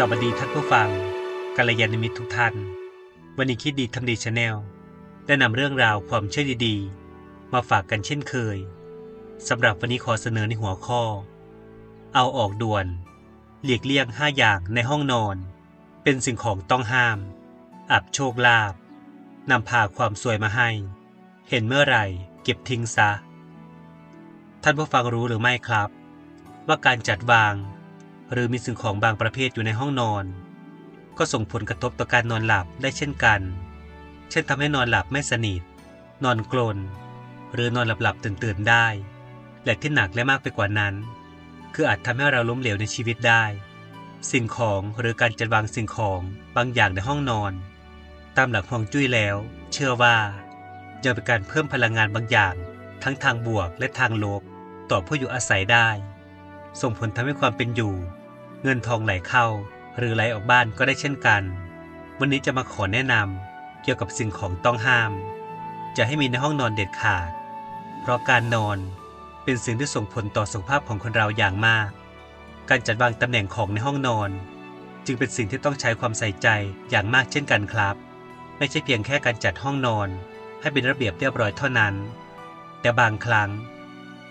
สวัสดีท่านผู้ฟังกัลยาณมิตรทุกท่าน วันนี้คิดดีทำดีชาแนลได้นำเรื่องราวความเชื่อดีๆ มาฝากกันเช่นเคยสำหรับวันนี้ขอเสนอในหัวข้อ เอาออกด่วน หลีกเลี่ยง5อย่างในห้องนอน เป็นสิ่งของต้องห้าม อับโชคลาภนำพาความสวยมาให้ เห็นเมื่อไหร่เก็บทิ้งซะ ท่านผู้ฟังรู้หรือไม่ครับ ว่าการจัดวาง หรือมีสิ่งของบางประเภทอยู่ในห้องนอน ก็ส่งผลกระทบต่อการนอนหลับได้เช่นกัน เช่นทำให้นอนหลับไม่สนิท นอนกลน หรือนอนหลับๆตื่นๆได้ และที่หนักและมากไปกว่านั้น คืออาจทำให้เราล้มเหลวในชีวิตได้ สิ่งของหรือการจัดวางสิ่งของบางอย่างในห้องนอน ตามหลักฮวงจุ้ยแล้ว เชื่อว่าจะเป็นการเพิ่มพลังงานบางอย่าง ทั้งทางบวกและทางลบต่อผู้อยู่อาศัยได้ ส่งผลทำให้ความเป็นอยู่ เงินทองไหลเข้า หรือไหลออกบ้านก็ได้เช่นกัน วันนี้จะมาขอแนะนำเกี่ยวกับสิ่งของต้องห้าม จะให้มีในห้องนอนเด็ดขาด เพราะการนอนเป็นสิ่งที่ส่งผลต่อสุขภาพของคนเราอย่างมาก การจัดวางตำแหน่งของในห้องนอน จึงเป็นสิ่งที่ต้องใช้ความใส่ใจอย่างมากเช่นกันครับ ไม่ใช่เพียงแค่การจัดห้องนอน ให้เป็นระเบียบเรียบร้อยเท่านั้น แต่บางครั้ง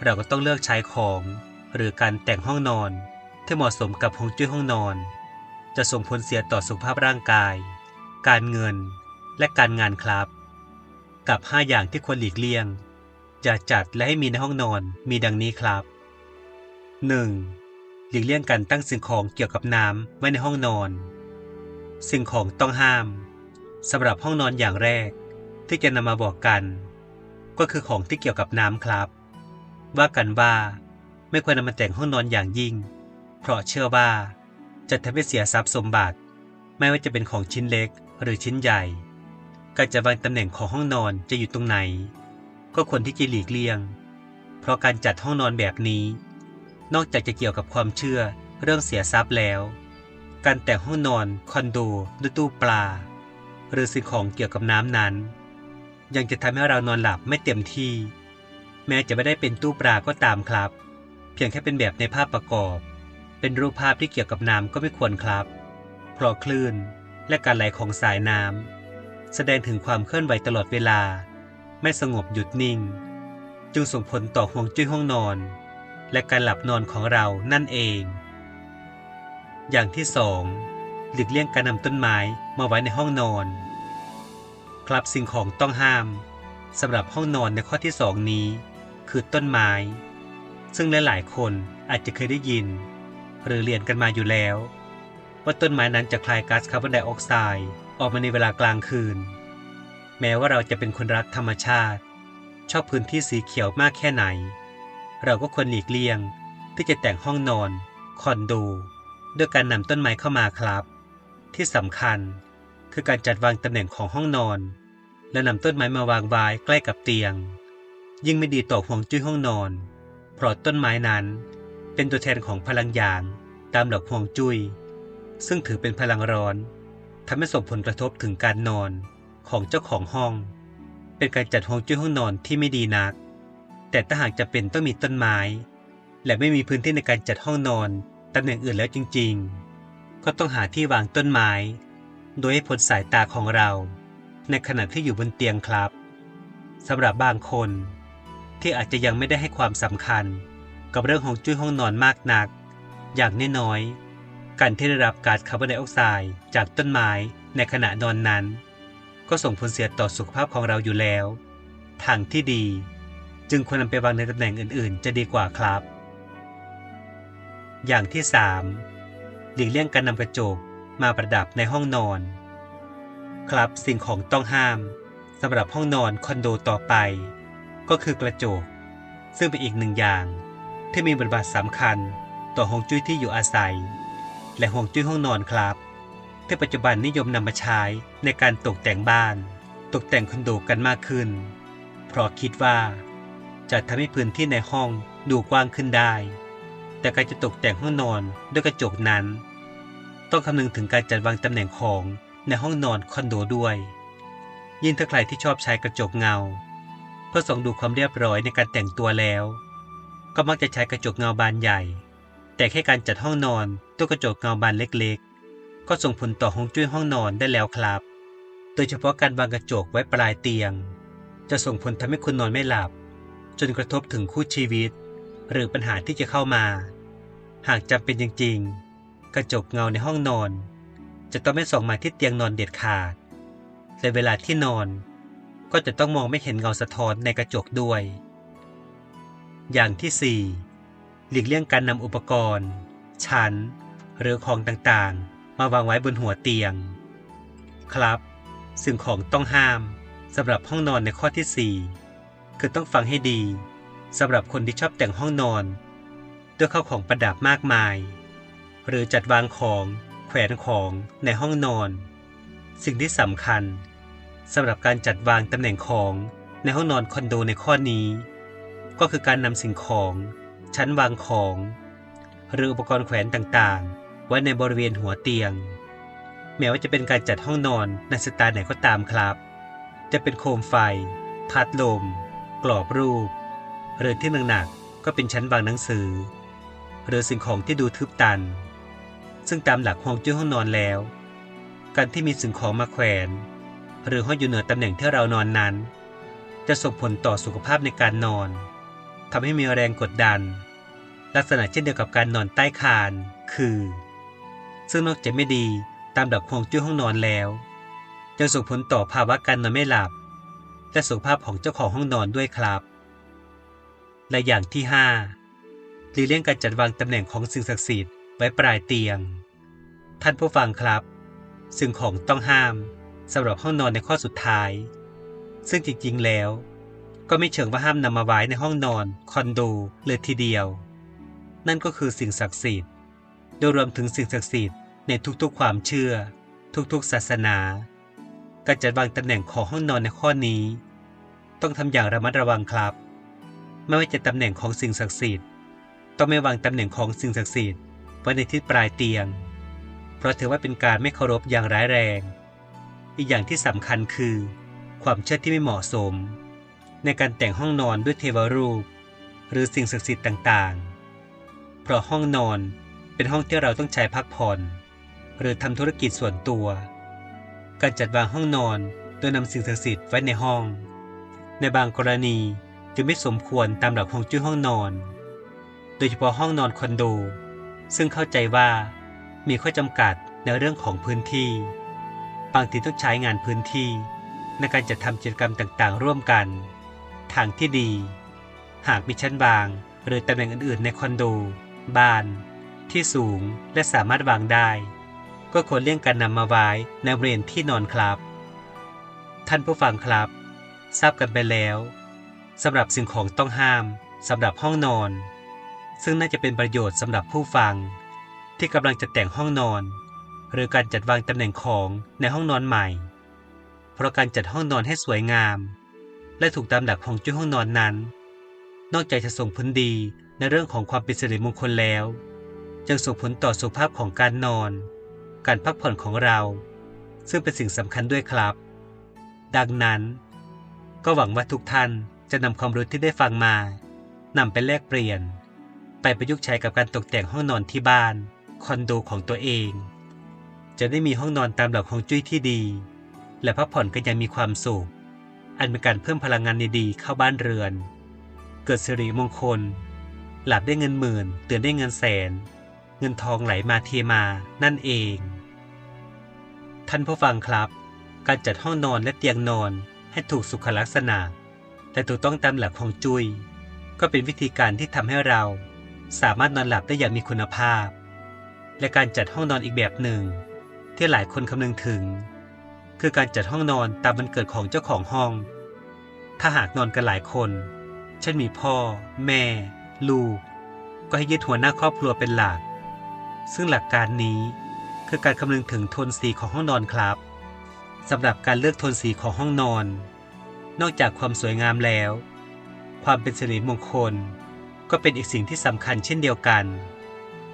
เราก็ต้องเลือกใช้ของ หรือการแต่งห้องนอน ที่เหมาะสมกับฮวงจุ้ยห้องนอน จะส่งผลเสียต่อสุขภาพร่างกาย การเงิน และการงานครับ กับ 5 อย่างที่ควรหลีกเลี่ยง จะจัดและให้มีในห้องนอนมีดังนี้ครับ 1. หลีกเลี่ยงการตั้งสิ่งของเกี่ยวกับน้ำไว้ในห้องนอน สิ่งของต้องห้ามสำหรับห้องนอนอย่างแรก ที่จะนำมาบอกกัน ก็คือของที่เกี่ยวกับน้ำครับ ว่ากันว่าไม่ควรนำมาแต่งห้องนอนอย่างยิ่ง เพราะเชื่อว่าจะทำให้เสียทรัพย์สมบัติ ไม่ว่าจะเป็นของชิ้นเล็กหรือชิ้นใหญ่ การจะวางตำแหน่งของห้องนอนจะอยู่ตรงไหน ก็ควรที่จะหลีกเลี่ยง เพราะการจัดห้องนอนแบบนี้ นอกจากจะเกี่ยวกับความเชื่อเรื่องเสียทรัพย์แล้ว การแต่งห้องนอนคอนโดด้วยตู้ปลา หรือสิ่งของเกี่ยวกับน้ำนั้น ยังจะทำให้เรานอนหลับไม่เต็มที่ แม้จะไม่ได้เป็นตู้ปลาก็ตามครับ เพียงแค่เป็นแบบในภาพประกอบ เป็นรูปภาพที่เกี่ยวกับน้ำก็ไม่ควรครับ เพราะคลื่นและการไหลของสายน้ำแสดงถึงความเคลื่อนไหวตลอดเวลา ไม่สงบหยุดนิ่ง จึงส่งผลต่อห่วงจุ้ยห้องนอน และการหลับนอนของเรานั่นเอง อย่างที่สองหลีกเลี่ยงการนำต้นไม้มาไว้ในห้องนอน ครับสิ่งของต้องห้ามสำหรับห้องนอนในข้อที่สองนี้ คือต้นไม้ ซึ่งหลายๆ คนอาจจะเคยได้ยิน หรือเรียนกันมาอยู่แล้ว ว่าต้นไม้นั้นจะคลายก๊าซคาร์บอนไดออกไซด์ออกมาในเวลากลางคืน แม้ว่าเราจะเป็นคนรักธรรมชาติ ชอบพื้นที่สีเขียวมากแค่ไหน เราก็ควรหลีกเลี่ยงที่จะแต่งห้องนอน คอนโดด้วยการนำต้นไม้เข้ามาครับ ที่สำคัญคือการจัดวางตำแหน่งของห้องนอน และนำต้นไม้มาวางไว้ใกล้กับเตียง ยิ่งไม่ดีต่อห่วงจุ้ยห้องนอน เพราะต้นไม้นั้น เป็นตัวแทนของพลังหยางตามหลักห่วงจุ้ยซึ่งถือเป็นพลังร้อนทำให้ส่งผลกระทบถึงการนอนของเจ้าของห้อง เป็นการจัดห่วงจุ้ยห้องนอนที่ไม่ดีนัก แต่ถ้าหากจะเป็นต้องมีต้นไม้ และไม่มีพื้นที่ในการจัดห้องนอนตำแหน่งอื่นแล้วจริง ๆ ก็ต้องหาที่วางต้นไม้ โดยให้พ้นสายตาของเรา ในขณะที่อยู่บนเตียงครับสำหรับบางคนที่อาจจะยังไม่ได้ให้ความสำคัญ กับเรื่องของจุ้ยห้องนอนมากนัก อย่างน้อยๆการที่ได้รับก๊าซคาร์บอนไดออกไซด์จากต้นไม้ในขณะนอนนั้น ก็ส่งผลเสียต่อสุขภาพของเราอยู่แล้ว ทางที่ดี จึงควรนำไปวางในตำแหน่งอื่นๆ จะดีกว่าครับ อย่างที่ 3. หลีกเลี่ยงการนำกระจกมาประดับในห้องนอน ครับสิ่งของต้องห้ามสำหรับห้องนอนคอนโดต่อไป ก็คือกระจก ซึ่งเป็นอีกหนึ่งอย่าง ที่มีบทบาทสำคัญต่อฮวงจุ้ยที่อยู่อาศัย และฮวงจุ้ยห้องนอนครับ ที่ปัจจุบันนิยมนำมาใช้ในการตกแต่งบ้าน ตกแต่งคอนโดกันมากขึ้น เพราะคิดว่าจะทำให้พื้นที่ในห้องดูกว้างขึ้นได้ แต่การจะตกแต่งห้องนอนด้วยกระจกนั้น ต้องคำนึงถึงการจัดวางตำแหน่งของในห้องนอนคอนโดด้วย ยิ่งถ้าใครที่ชอบใช้กระจกเงา เพื่อส่องดูความเรียบร้อยในการแต่งตัวแล้ว ก็มักจะใช้กระจกเงาบานใหญ่ แต่แค่การจัดห้องนอนด้วยกระจกเงาบานเล็กๆ ก็ส่งผลต่อฮวงจุ้ยห้องนอนได้แล้วครับ โดยเฉพาะการวางกระจกไว้ปลายเตียง จะส่งผลทำให้คุณนอนไม่หลับ จนกระทบถึงคู่ชีวิต หรือปัญหาที่จะเข้ามา หากจำเป็นจริง ๆ กระจกเงาในห้องนอน จะต้องไม่ส่องมาที่เตียงนอนเด็ดขาดและเวลาที่นอน ก็จะต้องมองไม่เห็นเงาสะท้อนในกระจกด้วย อย่างที่ 4 หลีกเลี่ยงการนำอุปกรณ์ ชั้น หรือของต่างๆ มาวางไว้บนหัวเตียง ครับ สิ่งของต้องห้ามสำหรับห้องนอนในข้อที่ 4 คือต้องฟังให้ดีสำหรับคนที่ชอบแต่งห้องนอน ด้วยข้าวของประดับมากมาย หรือจัดวางของแขวนของในห้องนอน สิ่งที่สำคัญสำหรับการจัดวางตำแหน่งของในห้องนอนคอนโดในข้อนี้ ก็คือการนำสิ่งของ ชั้นวางของ หรืออุปกรณ์แขวนต่างๆ ไว้ในบริเวณหัวเตียง แม้ว่าจะเป็นการจัดห้องนอนในสไตล์ไหนก็ตามครับ จะเป็นโคมไฟ พัดลม กรอบรูป หรือที่หนักๆก็เป็นชั้นวางหนังสือ หรือสิ่งของที่ดูทึบตัน ซึ่งตามหลักฮวงจุ้ยห้องนอนแล้ว การที่มีสิ่งของมาแขวน หรือห้อยอยู่เหนือตำแหน่งที่เรานอนนั้นจะส่งผลต่อสุขภาพในการนอน ทำให้มีแรงกดดัน ลักษณะเช่นเดียวกับการนอนใต้คาน คือ ซึ่งนอกจากไม่ดีตามหลักฮวงจุ้ยห้องนอนแล้วยังส่งผลต่อภาวะการนอนไม่หลับ และสุขภาพของเจ้าของห้องนอนด้วยครับ และอย่างที่ 5หลีกเลี่ยงการจัดวางตำแหน่งของสิ่งศักดิ์สิทธิ์ไว้ปลายเตียง ท่านผู้ฟังครับ สิ่งของต้องห้ามสำหรับห้องนอนในข้อสุดท้าย ซึ่งจริงๆแล้ว ก็ไม่เชิงว่าห้ามนำมาไว้ในห้องนอน คอนโดเลยทีเดียว นั่นก็คือสิ่งศักดิ์สิทธิ์ โดยรวมถึงสิ่งศักดิ์สิทธิ์ในทุกๆความเชื่อ ทุกๆศาสนา การจัดวางตำแหน่งของห้องนอนในข้อนี้ ต้องทำอย่างระมัดระวังครับ ไม่ว่าจะตำแหน่งของสิ่งศักดิ์สิทธิ์ ต้องไม่วางตำแหน่งของสิ่งศักดิ์สิทธิ์ไว้ในทิศปลายเตียง เพราะถือว่าเป็นการไม่เคารพอย่างร้ายแรง อีกอย่างที่สำคัญคือ ความเชื่อที่ไม่เหมาะสม ในการแต่งห้องนอนด้วยเทวรูป หรือสิ่งศักดิ์สิทธิ์ต่างๆ เพราะห้องนอนเป็นห้องที่เราต้องใช้พักผ่อน หรือทำธุรกิจส่วนตัว การจัดวางห้องนอนโดยนำสิ่งศักดิ์สิทธิ์ไว้ในห้อง ในบางกรณีจึงไม่สมควรตามหลักฮวงจุ้ยห้องนอน โดยเฉพาะห้องนอนคอนโด ซึ่งเข้าใจว่ามีข้อจำกัดในเรื่องของพื้นที่ บางทีต้องใช้งานพื้นที่ในการจัดทำกิจกรรมต่างๆ ร่วมกัน ทางที่ดี หากมีชั้นวาง หรือตำแหน่งอื่น ๆ ในคอนโด บ้าน ที่สูงและสามารถวางได้ ก็ควรเลี่ยงการนำมาไว้ในบริเวณที่นอนครับ ท่านผู้ฟังครับ ทราบกันไปแล้วสำหรับสิ่งของต้องห้ามสำหรับห้องนอน ซึ่งน่าจะเป็นประโยชน์สำหรับผู้ฟัง ที่กำลังจะแต่งห้องนอน หรือการจัดวางตำแหน่งของในห้องนอนใหม่ เพราะการจัดห้องนอนให้สวยงาม และถูกตามหลักของจุ้ยห้องนอนนั้น นอกจากจะส่งผลดีในเรื่องของความเป็นสิริมงคลแล้วยังส่งผลต่อสุขภาพของการนอน การพักผ่อนของเรา ซึ่งเป็นสิ่งสำคัญด้วยครับ ดังนั้น ก็หวังว่าทุกท่านจะนำความรู้ที่ได้ฟังมานำไปแลกเปลี่ยน ไปประยุกต์ใช้กับการตกแต่งห้องนอนที่บ้าน คอนโดของตัวเอง จะได้มีห้องนอนตามหลักของจุ้ยที่ดี และพักผ่อนกันอย่างมีความสุข อันเป็นการเพิ่มพลังงานดีๆเข้าบ้านเรือน เกิดสิริมงคล หลับได้เงินหมื่นเตือนได้เงินแสน เงินทองไหลมาเทมานั่นเอง ท่านผู้ฟังครับ การจัดห้องนอนและเตียงนอนให้ถูกสุขลักษณะแต่ถูกต้องตามหลักของจุย้ยก็เป็นวิธีการที่ทำให้เรา สามารถนอนหลับได้อย่างมีคุณภาพ และการจัดห้องนอนอีกแบบหนึ่ง ที่หลายคนคำนึงถึง คือการจัดห้องนอนตามวันเกิดของเจ้าของห้อง ถ้าหากนอนกันหลายคน เช่นมีพ่อ แม่ ลูก ก็ให้ยึดหัวหน้าครอบครัวเป็นหลัก ซึ่งหลักการนี้คือการคำนึงถึงโทนสีของห้องนอนครับสำหรับการเลือกโทนสีของห้องนอน นอกจากความสวยงามแล้ว ความเป็นสิริมงคล ก็เป็นอีกสิ่งที่สำคัญเช่นเดียวกัน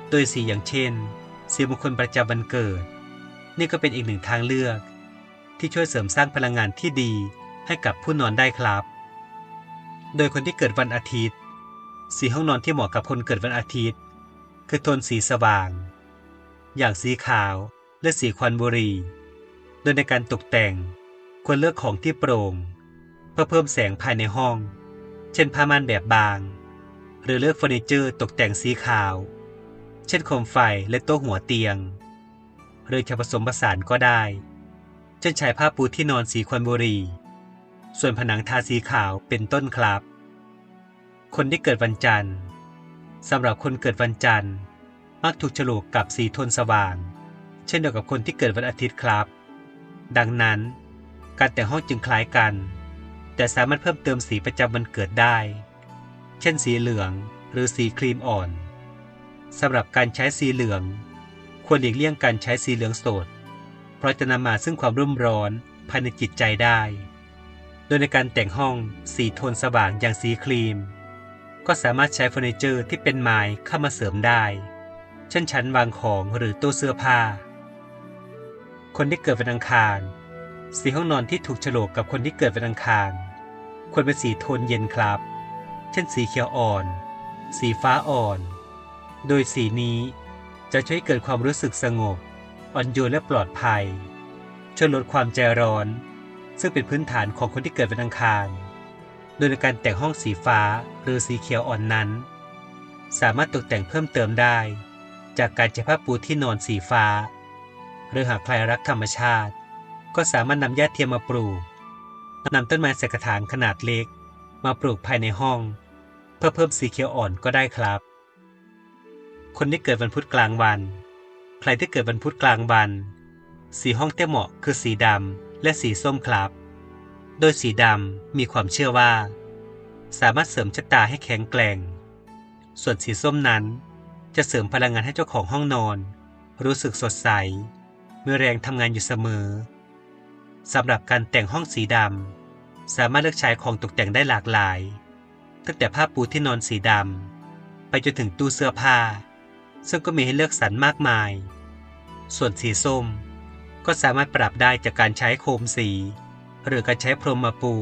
โดยสีอย่างเช่นสีมงคลประจำวันเกิด นี่ก็เป็นอีกหนึ่งทางเลือก ที่ช่วยเสริมสร้างพลังงานที่ดีให้กับผู้นอนได้ครับ โดยคนที่เกิดวันอาทิตย์ สีห้องนอนที่เหมาะกับคนเกิดวันอาทิตย์ คือโทนสีสว่าง อย่างสีขาวและสีควันบุหรี่โดยในการตกแต่งควรเลือกของที่โปร่ง เพื่อเพิ่มแสงภายในห้อง เช่นผ้าม่านแบบบาง หรือเลือกเฟอร์นิเจอร์ตกแต่งสีขาว เช่นโคมไฟและโต๊ะหัวเตียง หรือจะผสมผสานก็ได้ เช่นใช้ผ้าปูที่นอนสีควันบุรี ส่วนผนังทาสีขาวเป็นต้นครับ คนที่เกิดวันจันทร์สำหรับคนเกิดวันจันทร์ มักถูกฉลกกับสีโทนสว่าง เช่นเดียวกับคนที่เกิดวันอาทิตย์ครับ ดังนั้น การแต่งห้องจึงคล้ายกัน แต่สามารถเพิ่มเติมสีประจำวันเกิดได้ เช่นสีเหลืองหรือสีครีมอ่อนสำหรับการใช้สีเหลือง ควรหลีกเลี่ยงการใช้สีเหลืองสด เพราะจะนำมาซึ่งความรุ่มร้อนภายในจิตใจได้ โดยในการแต่งห้องสีโทนสว่างอย่างสีครีม ก็สามารถใช้เฟอร์นิเจอร์ที่เป็นไม้เข้ามาเสริมได้ เช่นชั้นวางของหรือตู้เสื้อผ้า คนที่เกิดวันอังคาร สีห้องนอนที่ถูกโฉลกกับคนที่เกิดวันอังคาร ควรเป็นสีโทนเย็นครับ เช่นสีเขียวอ่อน สีฟ้าอ่อน โดยสีนี้จะช่วยเกิดความรู้สึกสงบ อ่อนโยนและปลอดภัย ช่วยลดความใจร้อน ซึ่งเป็นพื้นฐานของคนที่เกิดวันอังคาร โดยการแต่งห้องสีฟ้าหรือสีเขียวอ่อนนั้น สามารถตกแต่งเพิ่มเติมได้ จากการใช้ผ้าปูที่นอนสีฟ้า หรือหากใครรักธรรมชาติ ก็สามารถนำหญ้าเทียมมาปลูกนำต้นไม้ใส่กระถางขนาดเล็ก มาปลูกภายในห้อง เพื่อเพิ่มสีเขียวอ่อนก็ได้ครับ คนที่เกิดวันพุธกลางวัน ใครที่เกิดวันพุธกลางวัน สีห้องเต้เหมาะคือสีดำและสีส้มครับ โดยสีดำมีความเชื่อว่า สามารถเสริมชะตาให้แข็งแกร่ง ส่วนสีส้มนั้น จะเสริมพลังงานให้เจ้าของห้องนอน รู้สึกสดใสมีแรงทำงานอยู่เสมอสำหรับการแต่งห้องสีดำสามารถเลือกใช้ของตกแต่งได้หลากหลาย ตั้งแต่ผ้าปูที่นอนสีดำไปจนถึงตู้เสื้อผ้า ซึ่งก็มีให้เลือกสรรมากมาย ส่วนสีส้ม ก็สามารถปรับได้จากการใช้โคมสี หรือการใช้พรมมาปู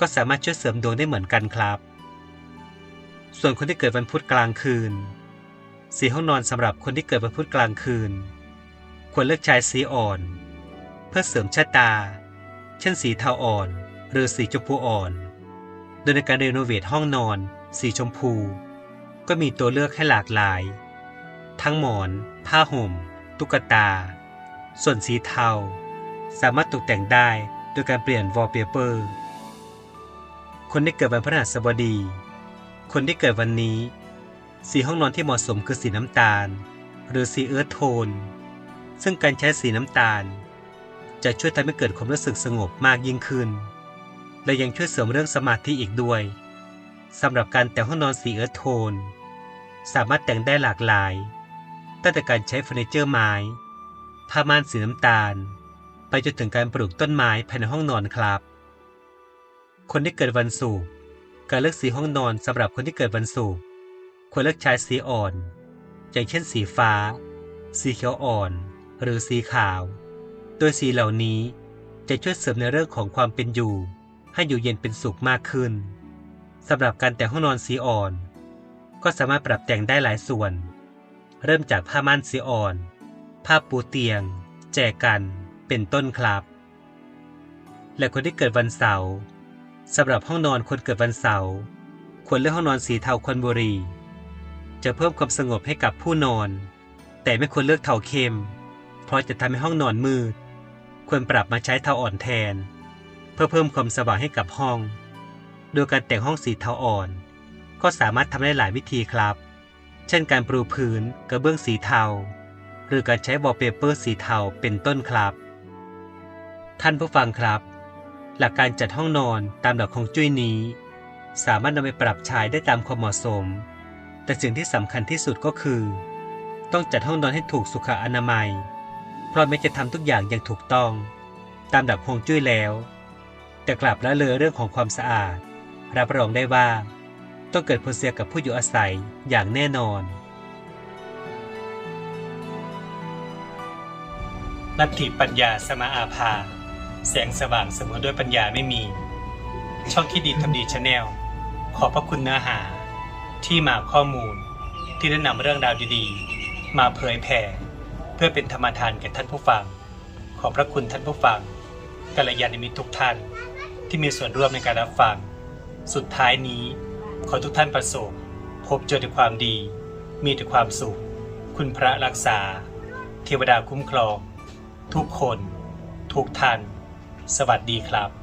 ก็สามารถช่วยเสริมดวงได้เหมือนกันครับ ส่วนคนที่เกิดวันพุธกลางคืน สีห้องนอนสำหรับคนที่เกิดวันพุธกลางคืน ควรเลือกใช้สีอ่อน เพื่อเสริมชะตา เช่นสีเทาอ่อน หรือสีชมพูอ่อน โดยในการรีโนเวทห้องนอน สีชมพูก็มีตัวเลือกให้หลากหลาย ทั้งหมอน ผ้าห่ม ตุ๊กตา ส่วนสีเทา สามารถตกแต่งได้โดยการเปลี่ยนวอลเปเปอร์ คนที่เกิดวันพฤหัสบดี คนที่เกิดวันนี้ สีห้องนอนที่เหมาะสมคือสีน้ำตาล หรือสีเอิร์ธโทน ซึ่งการใช้สีน้ำตาล จะช่วยทำให้เกิดความรู้สึกสงบมากยิ่งขึ้น และยังช่วยเสริมเรื่องสมาธิอีกด้วยสำหรับการแต่งห้องนอนสีเอิร์ธโทน สามารถแต่งได้หลากหลาย ตั้งแต่การใช้เฟอร์นิเจอร์ไม้ผ้าม่านสีน้ำตาล ไปจนถึงการปลูกต้นไม้ภายในห้องนอนครับ คนที่เกิดวันศุกร์การเลือกสีห้องนอนสำหรับคนที่เกิดวันศุกร์ควรเลือกใช้สีอ่อน อย่างเช่นสีฟ้า สีเขียวอ่อน หรือสีขาว โดยสีเหล่านี้จะช่วยเสริมในเรื่องของความเป็นอยู่ ให้อยู่เย็นเป็นสุขมากขึ้นสำหรับการแต่งห้องนอนสีอ่อน ก็สามารถปรับแต่งได้หลายส่วน เริ่มจากผ้าม่านสีอ่อน ผ้าปูเตียง แจกันเป็นต้นครับ และคนที่เกิดวันเสาร์สำหรับห้องนอนคนเกิดวันเสาร์ควรเลือกห้องนอนสีเทาควันบุรี จะเพิ่มความสงบให้กับผู้นอน แต่ไม่ควรเลือกเทาเข้ม เพราะจะทำให้ห้องนอนมืด ควรปรับมาใช้เทาอ่อนแทน เพื่อเพิ่มความสว่างให้กับห้อง โดยการแต่งห้องสีเทาอ่อน ก็สามารถทำได้หลายวิธีครับ เช่นการปรูพื้นกระเบื้องสีเทา หรือการใช้วอลเปเปอร์สีเทาเป็นต้นครับ ท่านผู้ฟังครับ หลักการจัดห้องนอนตามหลักของจุ้ยนี้ สามารถนำไปปรับใช้ได้ตามความเหมาะสม แต่สิ่งที่สำคัญที่สุดก็คือ ต้องจัดห้องนอนให้ถูกสุขอนามัย เพราะไม่จะทำทุกอย่างอย่างถูกต้อง ตามหลักฮวงจุ้ยแล้ว แต่กลับละเลยเรื่องของความสะอาด รับรองได้ว่า ต้องเกิดผลเสียกับผู้อยู่อาศัยอย่างแน่นอนนัตถิปัญญาสมาอาภา แสงสว่างเสมอด้วยปัญญาไม่มี ช่องที่ดีทำดีชาแนล ขอพระคุณเนื้อหา ที่มาข้อมูลที่แนะนำเรื่องราวดีๆ มาเผยแผ่เพื่อเป็นธรรมทานแก่ท่านผู้ฟัง ขอพระคุณท่านผู้ฟังกัลยาณมิตรทุกท่าน ที่มีส่วนร่วมในการรับฟัง สุดท้ายนี้ ขอทุกท่านประสบ พบเจอแต่ความดี มีแต่ความสุข คุณพระรักษา เทวดาคุ้มครอง ทุกคน ทุกท่าน สวัสดีครับ